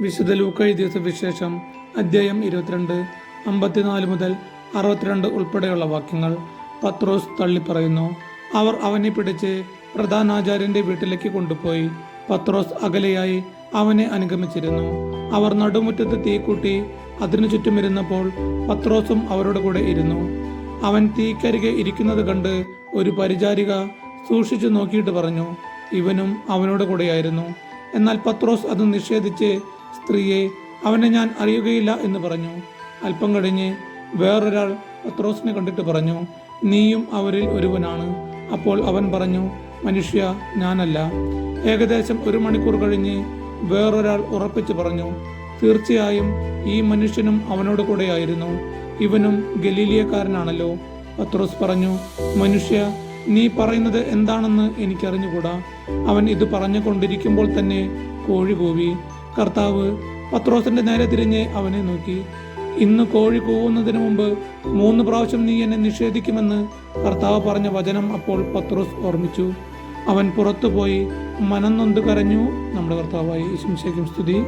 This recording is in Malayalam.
വിശുദ്ധ ലൂക്ക എഴുതിയ സുവിശേഷം അധ്യായം ഇരുപത്തിരണ്ട് അമ്പത്തിനാല് മുതൽ അറുപത്തിരണ്ട് ഉൾപ്പെടെയുള്ള വാക്യങ്ങൾ പത്രോസ് തള്ളിപ്പറയുന്നു. അവർ അവനെ പിടിച്ച് പ്രധാനാചാര്യന്റെ വീട്ടിലേക്ക് കൊണ്ടുപോയി. പത്രോസ് അകലെയായി അവനെ അനുഗമിച്ചിരുന്നു. അവർ നടുമുറ്റത്ത് തീ കൂട്ടി അതിനു ചുറ്റുമിരുന്നപ്പോൾ പത്രോസും അവരുടെ കൂടെ ഇരുന്നു. അവൻ തീക്കരികെ ഇരിക്കുന്നത് കണ്ട് ഒരു പരിചാരിക സൂക്ഷിച്ചു നോക്കിയിട്ട് പറഞ്ഞു ഇവനും അവനോട് കൂടെയായിരുന്നു. എന്നാൽ പത്രോസ് അത് നിഷേധിച്ച് സ്ത്രീയെ അവനെ ഞാൻ അറിയുകയില്ല എന്ന് പറഞ്ഞു. അല്പം കഴിഞ്ഞ് വേറൊരാൾ പത്രോസിനെ കണ്ടിട്ട് പറഞ്ഞു നീയും അവരിൽ ഒരുവനാണ്. അപ്പോൾ അവൻ പറഞ്ഞു മനുഷ്യ ഞാനല്ല. ഏകദേശം ഒരു മണിക്കൂർ കഴിഞ്ഞ് വേറൊരാൾ ഉറപ്പിച്ചു പറഞ്ഞു തീർച്ചയായും ഈ മനുഷ്യനും അവനോട് കൂടെയായിരുന്നു. ഇവനും ഗലീലിയക്കാരനാണല്ലോ. പത്രോസ് പറഞ്ഞു മനുഷ്യ നീ പറയുന്നത് എന്താണെന്ന് എനിക്കറിഞ്ഞുകൂടാ. അവൻ ഇത് പറഞ്ഞുകൊണ്ടിരിക്കുമ്പോൾ തന്നെ കോഴി കൂവി കർത്താവ് പത്രോസിന്റെ നേരെ തിരിഞ്ഞ് അവനെ നോക്കി. ഇന്ന് കോഴി കൂവുന്നതിന് മുമ്പ് മൂന്ന് പ്രാവശ്യം നീ എന്നെ നിഷേധിക്കുമെന്ന് കർത്താവ് പറഞ്ഞ വചനം അപ്പോൾ പത്രോസ് ഓർമ്മിച്ചു. അവൻ പുറത്തുപോയി മനം നൊന്ത് കരഞ്ഞു. നമ്മുടെ കർത്താവായി ശംശയ്ക്കും സ്തുതി.